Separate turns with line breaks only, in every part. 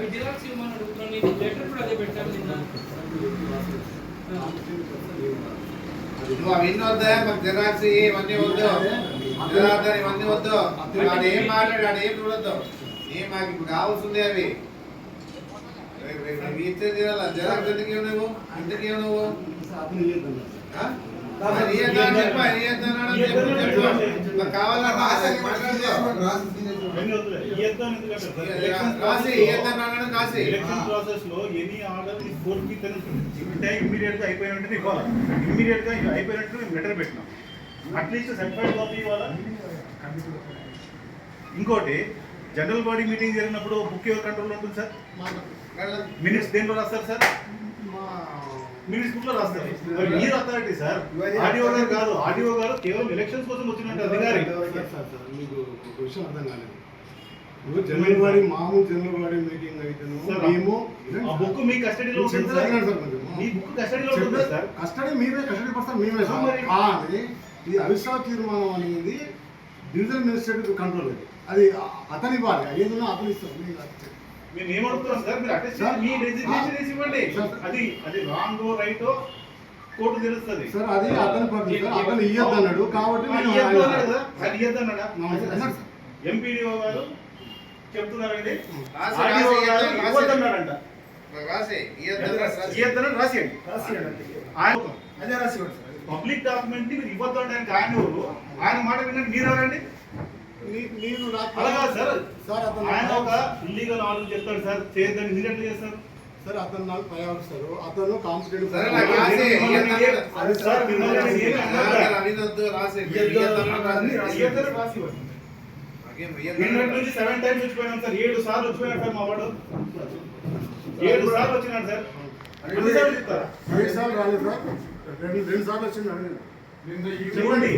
అవి జిరాక్స్ ఇవ్వమని అడుగుతున్నాను. నేను లెటర్ కూడా అదే పెట్టాను నిన్న.
నువ్వు ఇన్ని వద్దా? మాకు జెరాక్స్ ఇయ్యి, ఇవన్నీ వద్దు. జెరాక్స్ ఇవన్నీ వద్దు. వాడు ఏం మాట్లాడు వాడు ఏం చూడొద్దు. ఏం మాకు ఇప్పుడు కావాల్సిందే అవి? జెరాక్స్ ఎందుకు నువ్వు? ఎందుకు నువ్వు?
ఎలక్షన్ ప్రాసెస్లో ఎనీ ఆర్డర్ ఈ కోర్ట్కి తెలుస్తుంది అంటే ఇమ్మీడియట్గా అయిపోయిన వెంటనే ఇవ్వాలి ఇమ్మీడియట్గా అయిపోయినట్టు మేము లెటర్ పెట్టినాం. అట్లీస్ట్ సర్టిఫైడ్ కాపీ ఇవ్వాలా ఇంకోటి జనరల్ బాడీ మీటింగ్ జరిగినప్పుడు బుక్ ఎవరు కంట్రోల్ ఉంటుంది సార్. మినిట్స్ దేంట్లో రాస్తారు సార్? మినిట్స్ బుక్లో రాస్తారు. మరి అథారిటీ సార్. ఆర్డీఓ గారు కాదు. ఆర్డీఓ గారు కేవలం ఎలక్షన్స్ కోసం వచ్చినట్టు అధికారి.
మీకు విషయం అర్థం కాలేదు. జనరల్ మామూలు జనరల్ బాడీ మీటింగ్ అయితే మేము
ఆ బుక్ మీ కస్టడీలో ఉంటుంది సార్. మీ బుక్ కస్టడీలో ఉంటుంది సార్.
కస్టడీ మీరే కస్టడీ పర్సన్ మేమే సార్.
మరి-
కానీ ఈ అవిశ్వాస తీర్మానం అనేది డివిజన్ మెజిస్ట్రేట్ కంట్రోల్ అది. అది అతని ఇవ్వాలి ఏదైనా అతను అది-
మేము ఏమడుగుతున్నాం సార్? మీరు అటెస్ట్ మీ రెసిగ్నేషన్ వేసి ఇవ్వండి. అది అది రాంగ్ రైట్ కోర్టు తెలుస్తుంది.
సార్ అది అతని సార్. అతను ఇయ్యద్దు అన్నాడు కాబట్టి నేను సార్.
ఎంపీడీఓ గారు చెప్తున్నారండి
రాసి,
రాసేయండి ఆయన
అదే సార్.
పబ్లిక్ డాక్యుమెంట్ని మీరు ఇవ్వద్దు అంటే ఆయన ఎవరు ఆయన మాట వినండి మీరు ఎవరండి
మీ- మీరు నాకు-
అలా కాదు సార్
సార్ అతను
ఆయన ఒక ఇల్లీగల్ ఆర్డర్ చెప్తాడు సార్ చేయొద్దని మీరు ఎట్లా చేస్తారు
సార్ అతను నాకు పర్యావరిస్తారు అతను కాంపిటేటివ్
సరే, రాసి,
సార్ నేను
రాసి.
నిన్నటి నుంచి సెవెన్ టైమ్స్ వచ్చిపోయినాం సార్. ఏడు సార్లు వచ్చిపోయాడు సార్ మా వాడు. ఏడు సార్లు వచ్చినాడు సార్. చెప్తారా?
సార్లు రాలేదు సార్ రెండు రెండు సార్లు వచ్చింది.
చెప్పండి.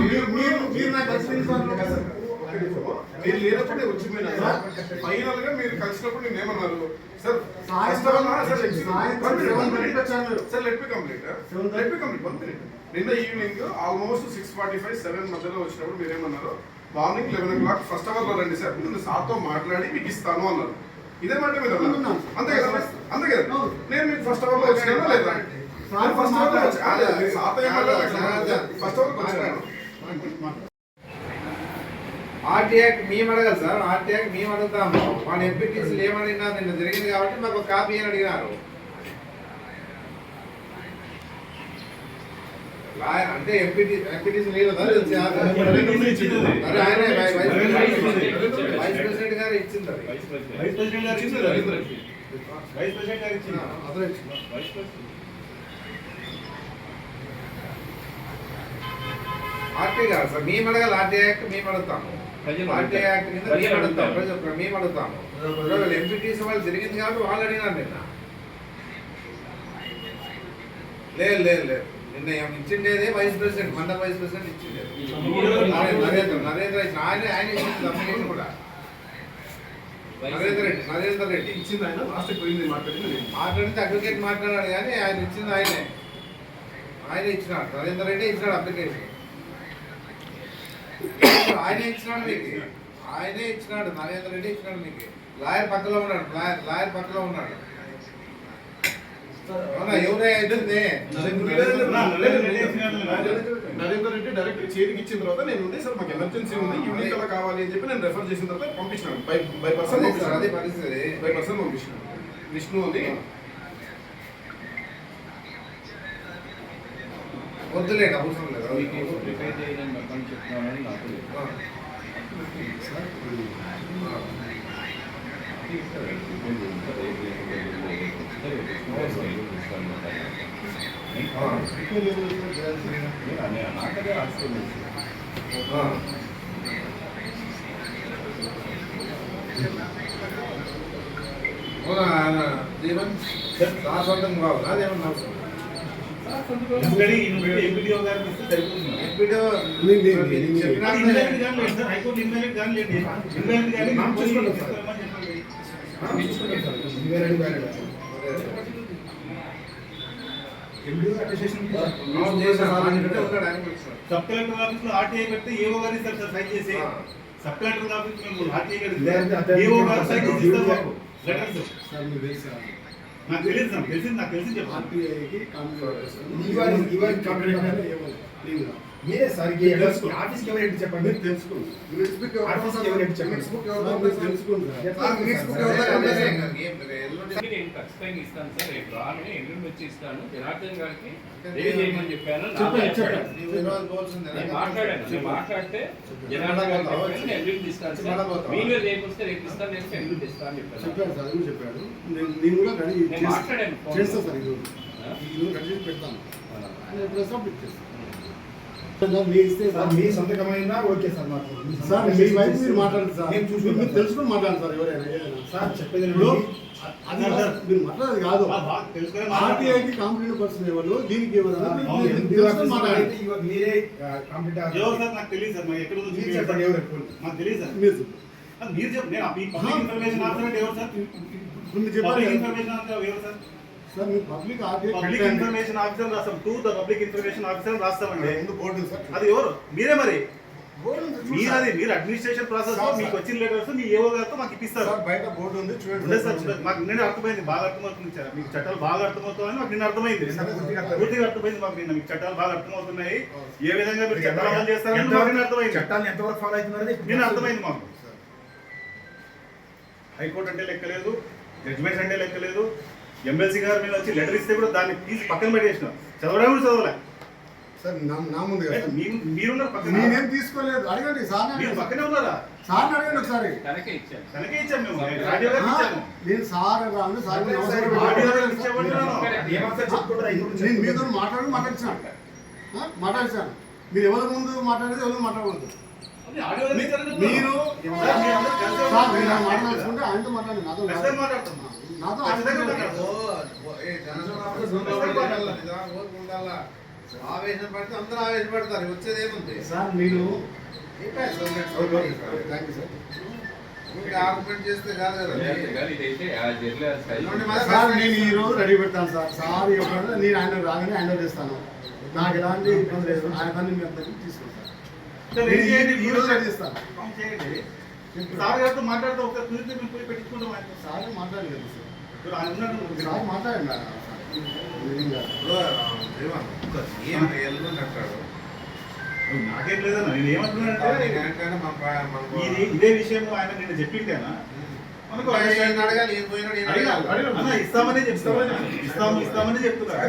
మీరు- మీరు- మీరు నాకు కలిసి ఎన్ని సార్లు ఉన్నారు?
మీరు లేనప్పుడే వచ్చిపోయినా ఫైనల్గా మీరు కలిసినప్పుడు నేను ఏమన్నారు? సార్
సాయంత్రం
sir. Sir let me complete
Seven
let me complete one minute నిన్న evening almost six forty five seven మధ్యలో వచ్చినప్పుడు మీరు ఏమన్నారు morning eleven o'clock first అవర్లో రండి సార్. నేను సార్తో మాట్లాడి మీకు ఇస్తాను అన్నారు. ఇదే మాట మీరు. అంతే కదా అంతే కదా. నేను మీకు ఫస్ట్ అవర్లో వచ్చినా లేదా? ఫస్ట్ అవర్లో వచ్చి- ఆ, లేదు,
మాట్లాడండి.
సార్తో ఏం మాట్లాడలేదు. ఫస్ట్ అవర్లో వచ్చాను.
ఆర్టీఐకి మేము అడగాలి సార్. ఆర్టీఐకి మేము అడుగుతాము. మన ఎంపీటీసీలు ఏమడిగినారు నిన్న జరిగింది కాబట్టి మాకు ఒక కాపీ అని అడిగినారు. అంటే ఎంపీటీ ఎంపీటీసీ లేదు ఆయనే వైస్ ప్రెసిడెంట్ వైస్ ప్రెసిడెంట్ గారు ఇచ్చింది.
Vice president.
గారు ఇచ్చింది వైస్ ప్రెసిడెంట్ గారు ఇచ్చింది.
అతను ఇచ్చింది.
Vice president.
ఆర్టీ కాదు సార్ మేము అడగాలి. ఆర్టీఐ యాక్ట్ మేము అడుగుతాము. ఆర్టీఐ యాక్ట్ కింద మేము అడుగుతాం
అడుగుతారు.
ప్రజలు మేము అడుగుతాము. ఎంపీటీసీ వాళ్ళు జరిగింది కాబట్టి వాళ్ళు అడిగినారు నిన్న. లేదు లేదు లేదు. ఏం ఇచ్చిండేది? వైస్ ప్రెసిడెంట్ మండల వైస్ ప్రెసిడెంట్ ఇచ్చిండేది. నరేంద్ర నరేంద్ర ఇచ్చిన- ఆయన ఆయన ఇచ్చింది అప్లికేషన్ కూడా. నరేంద్ర రెడ్డి నరేంద్ర రెడ్డి.
ఇచ్చింది ఆయన లాస్ట్ పోయింది మాట్లాడింది.
మాట్లాడితే అడ్వకేట్ మాట్లాడాడు కానీ ఆయన ఇచ్చింది ఆయనే. ఆయన ఇచ్చినాడు. నరేంద్ర రెడ్డి ఇచ్చినాడు అప్లికేషన్ ఆయనే ఇచ్చినాడు మీకు ఆయనే ఇచ్చినాడు. నరేంద్ర రెడ్డి ఇచ్చినాడు మీకు లాయర్ పక్కలో ఉన్నాడు. లాయర్ లాయర్ పక్కలో ఉన్నాడు.
నరేందర్ రెడ్డి డైరెక్ట్ చేతికి ఇచ్చిన తర్వాత నేను ఉండి సార్ మాకు ఎమర్జెన్సీ ఉంది యూనిట్ అలా కావాలి అని చెప్పి నేను రెఫర్ చేసిన తర్వాత పంపించినాను బై బై పర్సన్
అదే పరిస్థితి.
బై పర్సన్ పంపించినాను విష్ణు అని
వద్దులేండి అవసరం లేదు.
మీకు ప్రిపేర్ చేయడం మొత్తం చెప్తున్నానని నాకు
శాశ్వతం కావాలా అదేమన్నా అవసరం
సరిపోతుంది
చెప్పినా
సబ్ కలెక్టర్ ఆఫీస్లో ఆర్టీఐ పెడితే ఏఓ గారు ఇస్తారు సార్ సైన్ చేసి సబ్ కలెక్టర్ ఆఫీస్ మేము ఆర్టీఐ
లేదు,
కడితే గారు సైన్ చేసి ఇస్తారు మాకు లెటర్స్ నాకు తెలియదు తెలిసింది నాకు తెలిసి
మీరే సార్ ఆఫీస్కి చెప్పండి?
మీరు తెలుసుకోండి
ఎవరు
ఆఫీస్కి చెప్పండి?
ఎవరు
మీరు తెలుసుకోండి సార్
ఆ, మినిట్స్ బుక్ ఎవరు
అదే, అదే,
దగ్గర
ఇంకా ఏం లేదు. ఎల్లుండి
నేను ఖచ్చితంగా ఇస్తాను సార్ రేపు రాను ఎల్లుండి వచ్చి ఇస్తాను జనార్దన్ గారికి రెడీ చేయమని చెప్పాను. చెప్పాను. మాట్లాడాను మాట్లాడితే జనార్దన్ గారికి చెప్పాను నేను ఎల్లుండి ఇస్తాను
మళ్ళా
సార్
పోతావా?
మీరు రేపు వస్తే రేపు ఇస్తాను లేకపోతే ఎల్లుండి ఇస్తాను అని చెప్పాను.
చెప్పాడు సార్ అది చెప్పాడు. నేను కూడా రెడీ
మాట్లాడాను ఫోన్లో.
చేస్తా సార్ ఈరోజు
ఆ?
ఈరోజు రెడీ చేసి పెడతాను.
ఆ.
ఆయన ఎప్పుడు సబ్మిట్ చేస్తాను మీ ఇస్తే
సార్. మీ సంతకమైనా ఓకే సార్ మాకు మీ
సార్ మీ
చేసి
వైపు మీరు మాట్లాడండి సార్.
నేను
మీరు
చూసుకుంటాను
మీరు
సార్.
తెలుసుకొని మాట్లాడండి సార్ ఎవరైనా.
సార్ చెప్పేది.
అది మీరు మాట్లాడేది కాదు. ఆర్టీఐకి కాంపిటెంట్ పర్సన్ ఎవరు దీనికి ఎవరు? మీరు మాట్లాడండి.
కంప్లీట్
ఎవరు సార్? నాకు తెలియదు సార్. నాకు ఎక్కడ
మీరు. చెప్పండి ఎవరు
నాకు తెలియదు సార్.
మీరు
మీరు చెప్పండి. ఇన్ఫర్మేషన్ ఆఫీసర్ ఎవరు సార్?
ఇప్పుడు మీరు చెప్పాలి
పబ్లిక్
కదా.
ఇన్ఫర్మేషన్ ఆఫీసర్ ఎవరు sir?
Sir public
information officer రాస్తాం to the public information officer రాస్తామండి.
ముందు బోర్డు
అది ఎవరు? మీరే మరి. మీరు. అది మీరు అడ్మినిస్ట్రేషన్ ప్రాసెస్
సార్,
మీకు. వచ్చిన లెటర్స్ మీ ఏవో గారితో మాకు ఇప్పిస్తారు.
బయట బోర్డు ఉంది చూడండి
సార్. మాకు నిన్న అర్థమైంది బాగా అర్థమవుతుంది సార్. మీకు చట్టాలు బాగా అర్థమవుతాయని మాకు నిన్న అర్థమైంది.
పూర్తిగా అర్థమైంది.
మాకు నిన్న. మీకు చట్టాలు బాగా అర్థమవుతున్నాయి. ఏ విధంగా మీరు చట్టాలు అమలు చేస్తారని మాకు నిన్న అర్థమైంది.
చట్టాలను ఎంతవరకు ఫాలో అవుతున్నారని
నిన్న అర్థమైంది మాకు. హైకోర్టు అంటే లెక్కలేదు. జడ్జిమెంట్స్ అంటే లెక్కలేదు. ఎమ్మెల్సీ గారి మీద వచ్చి లెటర్ ఇస్తే కూడా దాన్ని తీసి పక్కన పెట్టేసిన. చదవడం కూడా చదవలే?
సార్ నా నా ముందు కదా
మీరున్నారు పక్కన?
నేనేం తీసుకోలేదు. అడగండి సార్
మీరు పక్కనే ఉన్నారా?
సార్ అడగండి ఒకసారి.
తనకే ఇచ్చాను.
తనకే ఇచ్చాము మేము. రాడియో గారికి
ఆ,
ఇచ్చాము.
నేను సార్ రాను సార్ పెట్టాను.
గారికి
ఇంకొకటి
నేను మీతో? మాట్లాడి మాట్లాడించాను ఆ, మాట్లాడించాను మీరు ఎవరి ముందు మాట్లాడేది ఎవరు మాట్లాడకూడదు. మీరు
సార్, మీరు
మాట్లాడుకుంటే ఆయనతో మాట్లాడండి నాతో
ఖచ్చితంగా
ఆవేశం పడితే అందరూ ఆవేశపడతారు. వచ్చేది ఏముంది?
సార్ మీరు
నేను
రెడీ పెడతాను సార్. సార్ ఎప్పుడైనా నేను ఆయన రాగానే ఆయన చేస్తాను నాకు ఎలాంటి ఇబ్బంది లేదు. ఆయన పని మీ అందరికీ తీసుకుంటాను రెడీ చేస్తాను.
సార్ గారితో మాట్లాడితే ఒకసారి కుదిరితే మేము పోయి పెట్టించుకుంటాం.
సార్ మాట్లాడలేదు సార్.
నాకేం లేదన్న నేను ఏమంటున్నానంటే
మన-
ఇది విషయం ఆయన నిన్న చెప్పింటేనా మనకు. అన్న, ఇస్తామని చెప్తామని ఇస్తాము ఇస్తామని చెప్తున్నారు.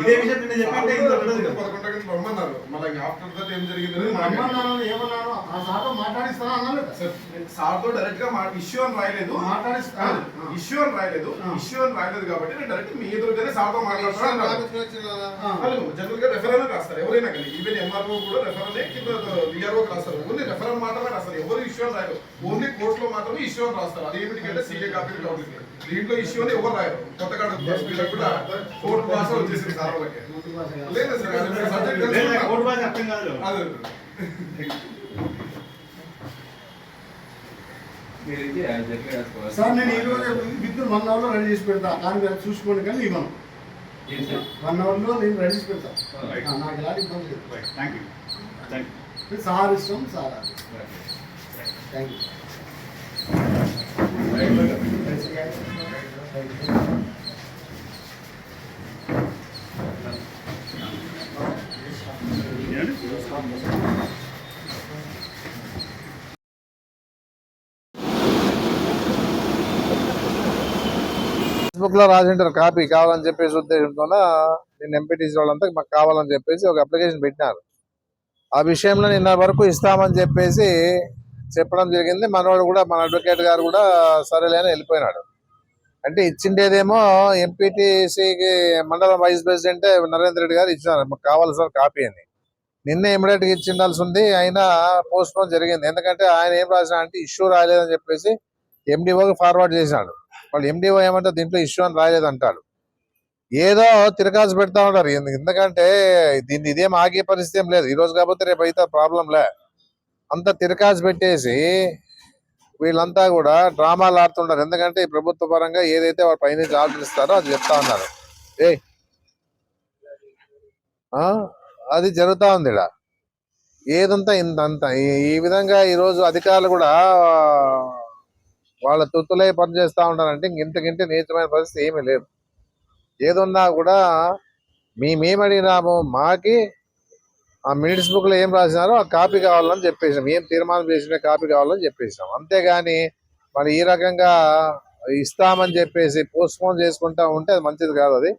ఇదే విషయం నిన్న చెప్పింటే ఇంత ఉండదు కదా.
పదకొండు గంటలకు రమ్మన్నారు మళ్ళీ ఆఫ్టర్ దట్ ఏం జరిగింది
నేను రమ్మన్నాను ఏమన్నాను ఆ సార్తో మాట్లాడిస్తాను అన్నాను కదా.
సార్తో డైరెక్ట్గా ఇష్యూ అని రాయలేదు
మాట్లాడిస్తాను.
ఇష్యూ అని రాయలేదు. ఇష్యూ అని రాయలేదు కాబట్టి నేను డైరెక్ట్ మీ ఎదురుగానే సార్తో మాట్లాడతాను
రాపించుకొని వచ్చిన కదా.
ఆ.
జనరల్గా రెఫరల్ రాస్తారు ఎవరైనా కానీ ఈవెన్ ఎంఆర్ఓ కూడా రెఫరల్ కింద విఆర్ఓ రాస్తారు ఓన్లీ రెఫరల్ మాత్రమే రాస్తారు ఎవరు ఇష్యూ అని రాయరు ఓన్లీ కోర్ట్లో మాత్రమే ఇష్యూ అని రాస్తారు సీఏ కాపీ దీంట్లో ఇష్యూ అని ఎవరు రాయరు. కొత్తగా వీళ్ళకి కూడా కోర్టు భాష వచ్చేసింది సార్ వాళ్ళకి. లేదు సార్
భాష అర్థం కాదు.
నేను ఈ రోజు విత్ వన్ అవర్లో రెడీ చేసి పెడతా. అది చూసుకోండి కానీ ఇవ్వను? వన్ అవర్లో నేను రెడీ చేసి పెడతా. నాకు ఎలాంటి ఇబ్బంది లేదు.
థ్యాంక్ యూ
సార్ ఇష్టం సార్. థ్యాంక్ యూ
ఫేస్బుక్లో రాసింటారు కాపీ కావాలని చెప్పేసి ఉద్దేశంతో నేను ఎంపీటీసీ వాళ్ళంతా మాకు కావాలని చెప్పేసి ఒక అప్లికేషన్ పెట్టినారు. ఆ విషయంలో నిన్న వరకు ఇస్తామని చెప్పేసి చెప్పడం జరిగింది. మనవాడు కూడా మన అడ్వకేట్ గారు కూడా సరేలేని వెళ్ళిపోయినాడు. అంటే ఇచ్చిండేదేమో ఎంపీటీసీకి మండలం వైస్ ప్రెసిడెంట్ నరేంద్ర రెడ్డి గారు ఇచ్చినారు. మాకు కావాల్సిన కాపీ అని. నిన్న ఇమీడియట్గా ఇచ్చిండాల్సి ఉంది అయినా పోస్ట్ పోన్ జరిగింది. ఎందుకంటే ఆయన ఏం రాసిన అంటే ఇష్యూ రాలేదని చెప్పేసి ఎండిఓకి ఫార్వర్డ్ చేసినాడు వాళ్ళు ఎండిఓ ఏమంటే దీంట్లో ఇష్యూ అని రాలేదు అంటాడు ఏదో తిరగాల్సి పెడతా ఉన్నారు ఎందుకంటే దీన్ని ఇదేం ఆగే పరిస్థితి ఏం లేదు. ఈ రోజు కాకపోతే రేపు అయితే ప్రాబ్లం లే అంత తిరకాసు పెట్టేసి వీళ్ళంతా కూడా డ్రామాలు ఆడుతుంటారు ఎందుకంటే ఈ ప్రభుత్వ పరంగా ఏదైతే వారు పైనుంచి ఆర్డర్ ఇస్తారో అది చెప్తా ఉన్నారు. ఏ అది జరుగుతా ఉంది ఇక్కడ ఏదంతా ఇంతంత. ఈ- ఈ విధంగా ఈ రోజు అధికారులు కూడా వాళ్ళ తొత్తులై పనిచేస్తూ ఉంటారంటే ఇంతకింటే నీచమైన పరిస్థితి ఏమీ లేదు. ఏదున్నా కూడా మేమేమడిగినాము మాకి ఆ మినిట్స్ బుక్లో ఏం రాసినారో ఆ కాపీ కావాలని చెప్పేసినాం. ఏం తీర్మానం చేసిన కాపీ కావాలని చెప్పేసినాం. అంతేగాని మరి ఈ రకంగా ఇస్తామని చెప్పేసి పోస్ట్ పోన్ చేసుకుంటా ఉంటే అది మంచిది కాదు అది.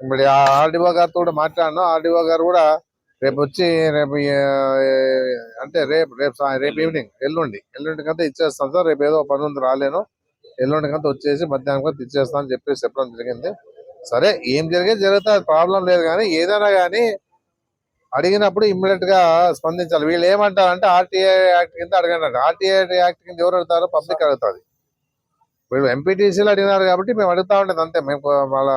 మరి ఆ ఆర్డీఓ గారితో కూడా మాట్లాడినా. ఆర్డీఓ గారు కూడా రేపు వచ్చి రేపు అంటే రేపు రేపు రేపు ఈవినింగ్ ఎల్లుండి. ఎల్లుండి కంతా ఇచ్చేస్తాం సార్. రేపు ఏదో పని ఉంది రాలేను. ఎల్లుండి కంతా వచ్చేసి మధ్యాహ్నం కంతా ఇచ్చేస్తాను అని చెప్పేసి చెప్పడం జరిగింది. సరే ఏం జరిగేది జరిగితే ప్రాబ్లం లేదు కానీ ఏదైనా కానీ అడిగినప్పుడు ఇమ్మీడియట్గా స్పందించాలి. వీళ్ళు ఏమంటారంటే ఆర్టీఐ యాక్ట్ కింద అడగండి. ఆర్టీఐ యాక్ట్ కింద ఎవరు అడుగుతారో పబ్లిక్ అడుగుతుంది. వీళ్ళు ఎంపీటీసీలు అడిగినారు కాబట్టి మేము అడుగుతా ఉండేది అంతే. మేము వాళ్ళ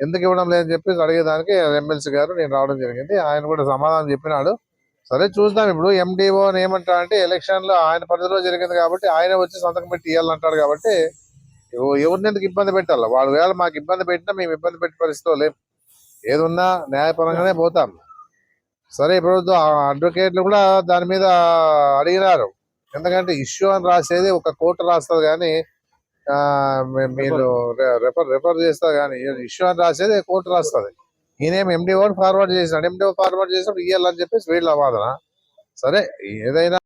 ఎందుకు ఇవ్వడం లేదని చెప్పి అడిగేదానికి ఎమ్మెల్సీ గారు నేను రావడం జరిగింది. ఆయన కూడా సమాధానం చెప్పినాడు. సరే చూద్దాం. ఇప్పుడు ఎండిఓ ఏమంటారంటే ఎలక్షన్లో ఆయన పరిధిలో జరిగింది కాబట్టి ఆయన వచ్చి సంతకం పెట్టి ఇవ్వాలంటాడు కాబట్టి ఎవరిని ఎందుకు ఇబ్బంది పెట్టాలి? వాళ్ళు వేళ మాకు ఇబ్బంది పెట్టినా మేము ఇబ్బంది పెట్టే పరిస్థితిలో లేం. ఏదున్నా న్యాయపరంగానే పోతాం. సరే ఇప్పుడు అడ్వకేట్లు కూడా దాని మీద అడిగినారు. ఎందుకంటే ఇష్యూ అని రాసేది ఒక కోర్టు రాస్తుంది కానీ ఆ, మీరు రెఫర్ రెఫర్ చేస్తారు కానీ ఇష్యూ అని రాసేది కోర్టు రాస్తుంది. ఈయనేం ఎండిఓ ఫార్వర్డ్ చేసినాడు. ఎండి ఫార్వర్డ్ చేసినప్పుడు ఇయ్యాలని చెప్పేసి వీళ్ళ వాదన. సరే ఏదైనా